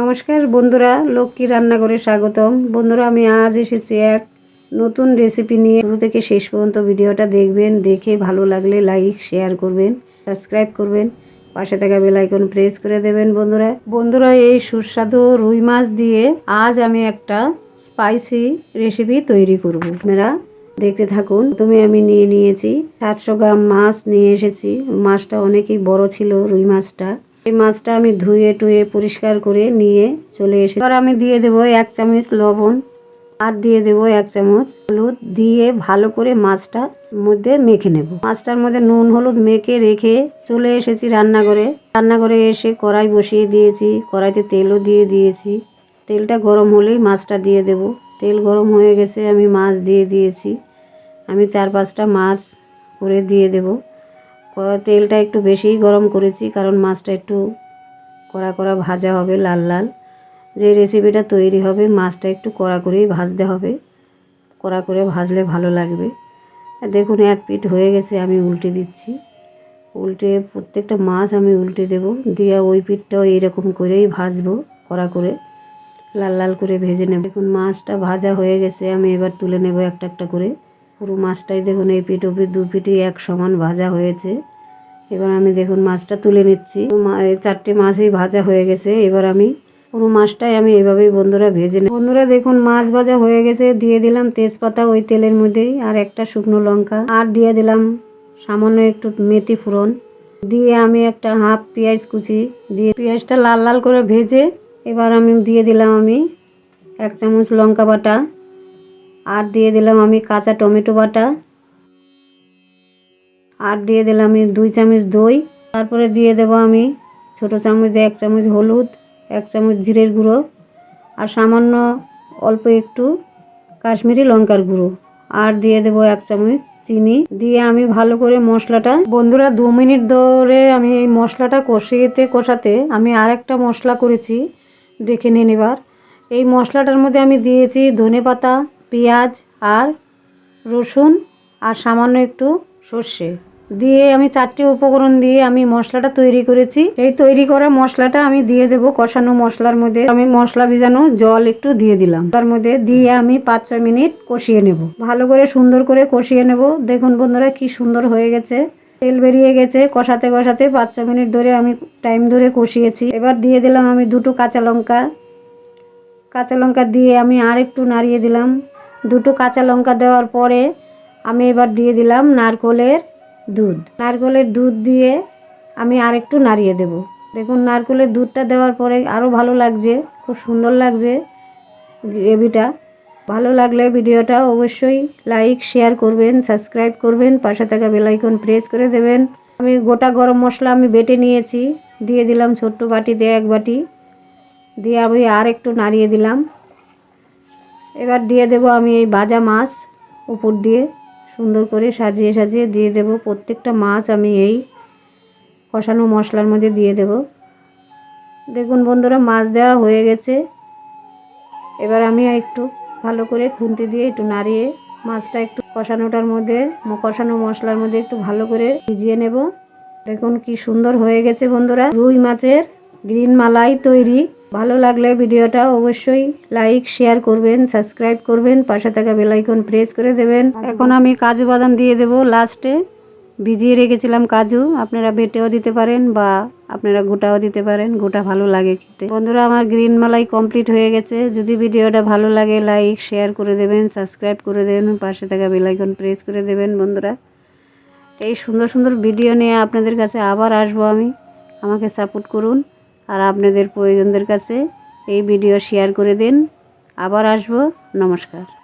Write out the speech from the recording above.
নমস্কার বন্ধুরা লক্ষ্মী রান্নাঘরে স্বাগতম। বন্ধুরা, আমি আজ এসেছি এক নতুন রেসিপি নিয়ে। শুরু থেকে শেষ পর্যন্ত ভিডিওটা দেখবেন, দেখে ভালো লাগলে লাইক শেয়ার করবেন সাবস্ক্রাইব করবেন, পাশে থাকা বেল আইকন প্রেস করে দেবেন বন্ধুরা। বন্ধুরা, এই সুস্বাদু রুই মাছ দিয়ে আজ আমি একটা স্পাইসি রেসিপি তৈরি করব। আপনারা দেখতে থাকুন তুমি আমি নিয়ে নিয়েছি সাতশো গ্রাম মাছ নিয়ে এসেছি। মাছটা অনেকই বড় ছিল রুই মাছটা। এই মাছটা আমি ধুয়ে টুয়ে পরিষ্কার করে নিয়ে চলে এসে এবার আমি দিয়ে দেবো এক চামচ লবণ, আর দিয়ে দেবো এক চামচ হলুদ, দিয়ে ভালো করে মাছটা মধ্যে মেখে নেব। মাছটার মধ্যে নুন, হলুদ মেখে রেখে চলে এসেছি রান্নাঘরে। রান্নাঘরে এসে কড়াই বসিয়ে দিয়েছি, কড়াইতে তেলও দিয়ে দিয়েছি। তেলটা গরম হলেই মাছটা দিয়ে দেব। তেল গরম হয়ে গেছে, আমি মাছ দিয়ে দিয়েছি। আমি চার পাঁচটা মাছ করে দিয়ে দেব। তেলটা একটু বেশিই গরম করেছি, কারণ মাছটা একটু কড়া কড়া ভাজা হবে লাল লাল। যে রেসিপিটা তৈরি হবে, মাছটা একটু কড়া করেই ভাজতে হবে। কড়া করে ভাজলে ভালো লাগবে। দেখুন, এক পিঠ হয়ে গেছে, আমি উল্টে দিচ্ছি। উল্টে প্রত্যেকটা মাছ আমি উল্টে দেব, দিয়ে ওই পিঠটাও এইরকম করেই ভাজবো কড়া করে। লাল লাল করে ভেজে নেব। দেখুন, মাছটা ভাজা হয়ে গেছে, আমি এবার তুলে নেব একটা একটা করে। পুরো মাছটাই দেখুন, এই পিঠ ওপিঠ দু পিঠই এক সমান ভাজা হয়েছে। এবার আমি দেখুন মাছটা তুলে নিচ্ছি। চারটে মাছই ভাজা হয়ে গেছে। এবার আমি পুরো মাছটাই আমি এভাবেই বন্ধুরা ভেজে নিই বন্ধুরা দেখুন, মাছ ভাজা হয়ে গেছে। দিয়ে দিলাম তেজপাতা ওই তেলের মধ্যেই আর একটা শুকনো লঙ্কা। আর দিয়ে দিলাম সামান্য একটু মেথি ফোড়ন। দিয়ে আমি একটা হাফ পেঁয়াজ কুচি দিয়ে পেঁয়াজটা লাল লাল করে ভেজে এবার আমি দিয়ে দিলাম আমি এক চামচ লঙ্কা বাটা। আর দিয়ে দিলাম আমি কাঁচা টমেটো বাটা। আর দিয়ে দিলাম আমি দুই চামচ দই। তারপরে দিয়ে দেব আমি ছোট চামচ দিয়ে এক চামচ হলুদ, এক চামচ জিরের গুঁড়ো আর সামান্য অল্প একটু কাশ্মীরি লঙ্কার গুঁড়ো। আর দিয়ে দেব এক চামচ চিনি। দিয়ে আমি ভালো করে মশলাটা, বন্ধুরা দু মিনিট ধরে আমি এই মশলাটা কষিয়েতে কষাতে আমি আর একটা মশলা করেছি। দেখে নিন এবার। এই মশলাটার মধ্যে আমি দিয়েছি ধনে পাতা পেঁয়াজ আর রসুন আর সামান্য একটু সর্ষে। দিয়ে আমি চারটে উপকরণ দিয়ে আমি মশলাটা তৈরি করেছি। এই তৈরি করা মশলাটা আমি দিয়ে দেব কষানো মশলার মধ্যে। আমি মশলা ভিজানো জল একটু দিয়ে দিলাম। তার মধ্যে দিয়ে আমি পাঁচ ছয় মিনিট কষিয়ে নেব। ভালো করে সুন্দর করে কষিয়ে নেব। দেখুন বন্ধুরা কি সুন্দর হয়ে গেছে। তেল বেরিয়ে গেছে। কষাতে কষাতে পাঁচ ছ মিনিট ধরে আমি টাইম ধরে কষিয়েছি। এবার দিয়ে দিলাম আমি দুটো কাঁচা লঙ্কা। কাঁচা লঙ্কা দিয়ে আমি আর একটু নাড়িয়ে দিলাম। দুটো কাঁচা লঙ্কা দেওয়ার পরে আমি এবার দিয়ে দিলাম নারকোলের দুধ। নারকোলের দুধ দিয়ে আমি আর একটু নাড়িয়ে দেব। দেখুন, নারকোলের দুধটা দেওয়ার পরে আরও ভালো লাগছে, খুব সুন্দর লাগছে গ্রেভিটা। ভালো লাগলে ভিডিওটা অবশ্যই লাইক, শেয়ার করবেন, সাবস্ক্রাইব করবেন, পাশে থাকা বেলাইকন প্রেস করে দেবেন। আমি গোটা গরম মশলা আমি বেটে নিয়েছি, দিয়ে দিলাম ছোট্ট বাটিতে এক বাটি। দিয়ে আমি আর একটু নাড়িয়ে দিলাম। এবার দিয়ে দেব আমি এই ভাজা মাছ উপর দিয়ে। সুন্দর করে সাজিয়ে সাজিয়ে দিয়ে দেব। প্রত্যেকটা মাছ আমি এই কষানো মশলার মধ্যে দিয়ে দেব। দেখুন বন্ধুরা, মাছ দেওয়া হয়ে গেছে। এবার আমি একটু ভালো করে খুন্তি দিয়ে একটু নাড়িয়ে মাছটা একটু কষানোটার মধ্যে কষানো মশলার মধ্যে একটু ভালো করে ভিজিয়ে নেব। দেখুন কি সুন্দর হয়ে গেছে বন্ধুরা। রুই মাছের গ্রিন মালাই তৈরি। ভালো লাগলে ভিডিওটা অবশ্যই লাইক শেয়ার করবেন সাবস্ক্রাইব করবেন, পাশে থাকা বেলাইকন প্রেস করে দেবেন। এখন আমি কাজু বাদাম দিয়ে দেব লাস্টে ভিজিয়ে রেখেছিলাম কাজু, আপনারা বেটেও দিতে পারেন বা আপনারা গোটাও দিতে পারেন, গোটা ভালো লাগে খেতে। বন্ধুরা, আমার গ্রিন মালাই কমপ্লিট হয়ে গেছে। যদি ভিডিওটা ভালো লাগে লাইক শেয়ার করে দেবেন সাবস্ক্রাইব করে দেবেন, পাশে থাকা বেলাইকন প্রেস করে দেবেন, বন্ধুরা। এই সুন্দর সুন্দর ভিডিও নিয়ে আপনাদের কাছে আবার আসব আমি। আমাকে সাপোর্ট করুন। আর আপনাদের প্রয়োজনদের কাছে এই ভিডিও শেয়ার করে দিন। আবার আসব। নমস্কার।